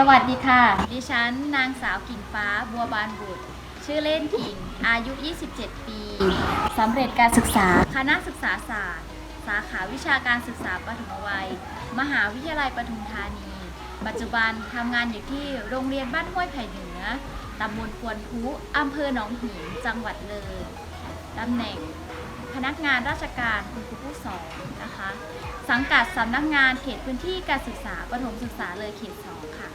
สวัสดีค่ะ ดิฉันนางสาวกิ่งฟ้าบัวบานบุตร ชื่อเล่นกิ่ง อายุ 27 ปีสำเร็จการศึกษาคณะศึกษาศาสตร์ สาขาวิชาการศึกษาปฐมวัย มหาวิทยาลัยปทุมธานี ปัจจุบันทำงานอยู่ที่โรงเรียนบ้านห้วยไผ่เหนือตำบลควนพุอำเภอหนองหินจังหวัดเลยตำแหน่ง พนักงานราชการคุณครูผู้สอนนะคะ สังกัดสำนักงานเขตพื้นที่การศึกษาประถมศึกษาเลยเขตสองค่ะ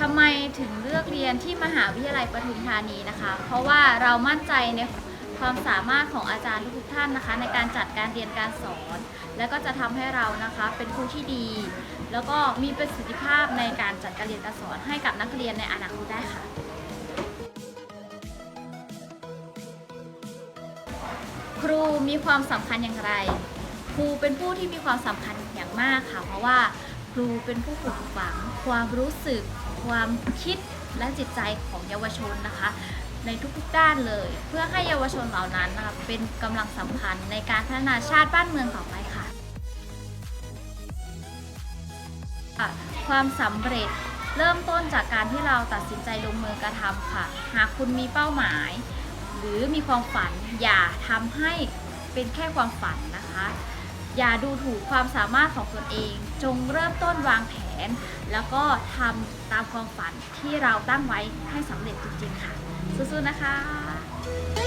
ทำไมถึงเลือกเรียนที่มหาวิทยาลัยปทุมธานีนะคะ เพราะว่าเรามั่นใจในความสามารถของอาจารย์ทุกท่านนะคะ ในการจัดการเรียนการสอน แล้วก็จะทำให้เรานะคะเป็นครูที่ดี แล้วก็มีประสิทธิภาพในการจัดการเรียนการสอนให้กับนักเรียนในอนาคตได้ค่ะ ครูมีความสำคัญอย่างไร ครูเป็นผู้ที่มีความสำคัญอย่างมากค่ะ เพราะว่าครูเป็นผู้ปลูกฝัง ความรู้สึก ความคิดและจิตใจของเยาวชนนะคะ ในทุกๆด้านเลย เพื่อให้เยาวชนเหล่านั้นนะคะเป็นกำลังสำคัญในการพัฒนาชาติบ้านเมืองต่อไปค่ะค่ะความสำเร็จเริ่มต้นจากการที่เราตัดสินใจลงมือกระทำค่ะ หากคุณมีเป้าหมาย หรือมีความฝันอย่าทำให้เป็นแค่ความฝันนะคะ อย่าดูถูกความสามารถของตนเอง จงเริ่มต้นวางแผน แล้วก็ทำตามความฝันที่เราตั้งไว้ให้สำเร็จจริงๆค่ะสู้ๆนะคะ